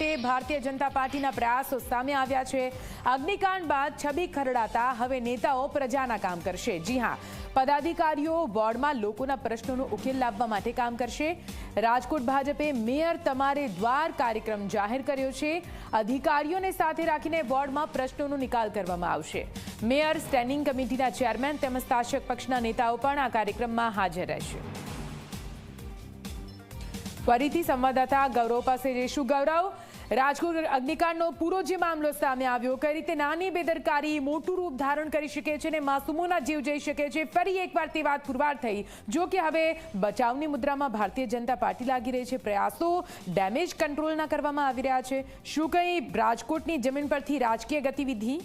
વખતે ભારતીય જનતા પાર્ટીના પ્રયાસો સામે આવ્યા છે. અગ્નિકાંડ બાદ છબી ખરડાતા હવે નેતાઓ પ્રજાના કામ કરશે. જી હા, પદાધિકારીઓ વોર્ડમાં લોકોના પ્રશ્નોનો ઉકેલ લાવવા માટે કામ કરશે. રાજકોટ ભાજપે મેયર તમારે દ્વાર કાર્યક્રમ જાહેર કર્યો છે. અધિકારીઓને સાથે રાખીને વોર્ડમાં પ્રશ્નોનો નિકાલ કરવામાં આવશે. મેયર સ્ટેન્ડિંગ કમિટીના ચેરમેન તેમજ શાસક પક્ષના નેતાઓ પણ આ કાર્યક્રમમાં હાજર રહેશે. ફરીથી સંવાદદાતા ગૌરવ પાસે જઈશું. ગૌરવ રાજકોટ અગ્નિકાંડનો પૂરો જે મામલો સામે આવ્યો, કઈ રીતે નાની બેદરકારી, મોટું રૂપ ધારણ કરી શકે છે અને માસૂમોના જીવ જઈ શકે છે, ફરી એકવાર તે વાત પુરવાર થઈ. જો કે હવે બચાવની મુદ્રામાં ભારતીય જનતા પાર્ટી લાગી રહી છે, પ્રયાસો ડેમેજ કંટ્રોલના કરવામાં આવી રહ્યા છે. શું કંઈ રાજકોટની જમીન પરથી રાજકીય ગતિવિધિ?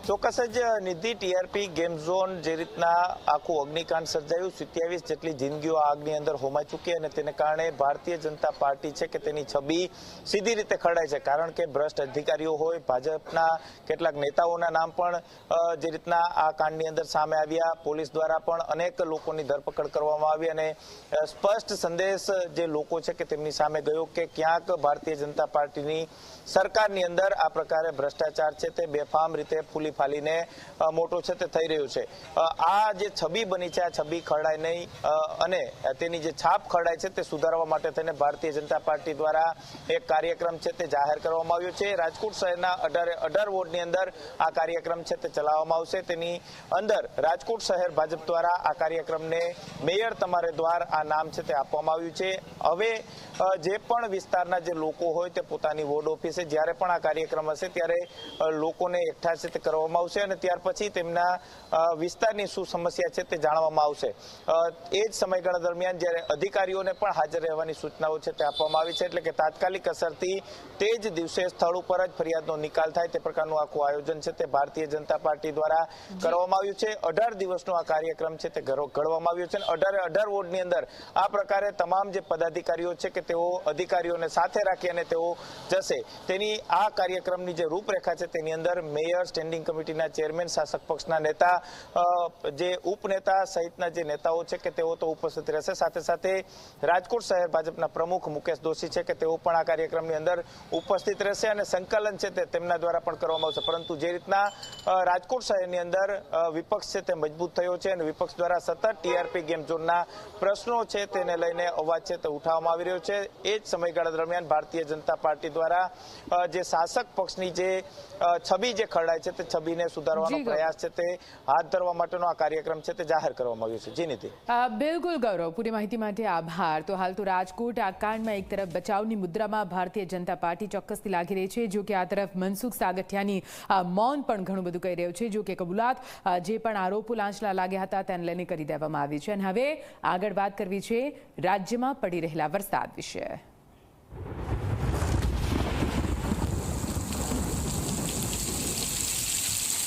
ચોક્કસ જ નિધિ ટીઆરપી ગેમ ઝોન જે રીતના આખું અગ્નિકાંડ સર્જાયું, સિત્યાવીસ જેટલી જિંદગીઓ આગની અંદર હોમાઈ ચૂકી અને તેને કારણે ભારતીય જનતા પાર્ટી છે કે તેની છબી સીધી રીતે ખરડાય છે. કારણ કે ભ્રષ્ટ અધિકારીઓ હોય, ભાજપના કેટલાક નેતાઓના નામ પણ જે રીતના આ કાંડની અંદર સામે આવ્યા. પોલીસ દ્વારા પણ અનેક લોકોની ધરપકડ કરવામાં આવી અને સ્પષ્ટ સંદેશ જે લોકો છે કે તેમની સામે ગયો કે ક્યાંક ભારતીય જનતા પાર્ટીની સરકારની અંદર આ પ્રકારે ભ્રષ્ટાચાર છે તે બેફામ રીતે ફૂલી ફાલીને મોટો છે તે થઈ રહ્યું છે. આ જે છબી બની છે, આ છબી ખરડાય નહીં અને તેની જે છાપ ખરડાય છે તે સુધારવા માટે થઈને ભારતીય જનતા પાર્ટી દ્વારા એક કાર્યક્રમ છે તે જાહેર કરવામાં આવ્યો છે. રાજકોટ શહેરના અઢાર અઢાર વોર્ડની અંદર આ કાર્યક્રમ છે તે ચલાવવામાં આવશે. તેની અંદર રાજકોટ શહેર ભાજપ દ્વારા આ કાર્યક્રમને મેયર તમારે દ્વાર આ નામ છે તે આપવામાં આવ્યું છે. હવે જે પણ વિસ્તારના જે લોકો હોય તે પોતાની વોર્ડ ઓફિસે જ્યારે પણ આ કાર્યક્રમ હશે ત્યારે લોકોને એકઠા છે તે કરવામાં આવશે અને ત્યાર પછી તેમના વિસ્તારની શું સમસ્યા છે તે જાણવામાં આવશે. એ જ સમયગાળા દરમિયાન જ્યારે અધિકારીઓને પણ હાજર રહેવાની સૂચનાઓ છે તે આપવામાં આવી છે એટલે કે તાત્કાલિક અસરથી તે જ દિવસે સ્થળ ઉપર જ ફરિયાદનો નિકાલ થાય તે પ્રકારનું આખું આયોજન છે તે ભારતીય જનતા પાર્ટી દ્વારા કરવામાં આવ્યું છે. અઢાર દિવસનો આ કાર્યક્રમ છે તે ઘડો- ઘડવામાં આવ્યો છે અને અઢારે અઢાર વોર્ડની અંદર આ પ્રકારે તમામ જે પદાધિકારીઓ છે કે તેઓ અધિકારીઓને સાથે રાખી અને તેઓ જશે. તેની આ કાર્યક્રમની જે રૂપરેખા છે તેની અંદર મેયર સ્ટેન્ડિંગ કમિટીના ચેરમેન, શાસક પક્ષના નેતા જે ઉપનેતા સહિતના જે નેતાઓ છે કે તેઓ તો ઉપસ્થિત રહેશે. સાથે સાથે રાજકોટ શહેર ભાજપના પ્રમુખ મુકેશ દોશી છે કે તેઓ પણ આ કાર્યક્રમની અંદર ઉપસ્થિત રહેશે અને સંકલન છે તેમના દ્વારા પણ કરવામાં આવશે. પરંતુ જે રીતના રાજકોટ શહેરની અંદર વિપક્ષ છે તે મજબૂત થયો છે અને વિપક્ષ દ્વારા સતત ટીઆરપી ગેમ ઝોનના પ્રશ્નો છે તેને લઈને અવાજ છે તે ઉઠાવવામાં આવી રહ્યો છે. એ જ સમયગાળા દરમિયાન ભારતીય જનતા પાર્ટી દ્વારા જે શાસક પક્ષની જે છબી જે ખરડાય છે તે છબીને સુધારવાનો પ્રયાસ છે તે હાથ ધરવા માટેનો આ કાર્યક્રમ છે તે જાહેર કરવામાં આવ્યો છે. જી નીતિ બિલકુલ ગૌરવ. પૂરી માહિતી માટે આભાર. તો હાલ તો રાજકોટ આ કાંડમાં એક તરફ બચાવની મુદ્રામાં ભારતીય જનતા પાર્ટી ચોક્કસથી લાગી રહી છે જો કે આ તરફ મનસુખ સાગઠિયાની મૌન પણ ઘણું બધું કહી રહ્યું છે જો કે કબૂલાત જે પણ આરોપો લાંચલા લાગ્યા હતા તેને લઈને કરી દેવામાં આવી છે. અને હવે આગળ વાત કરવી છે રાજ્યમાં પડી રહેલા વરસાદ વિશે.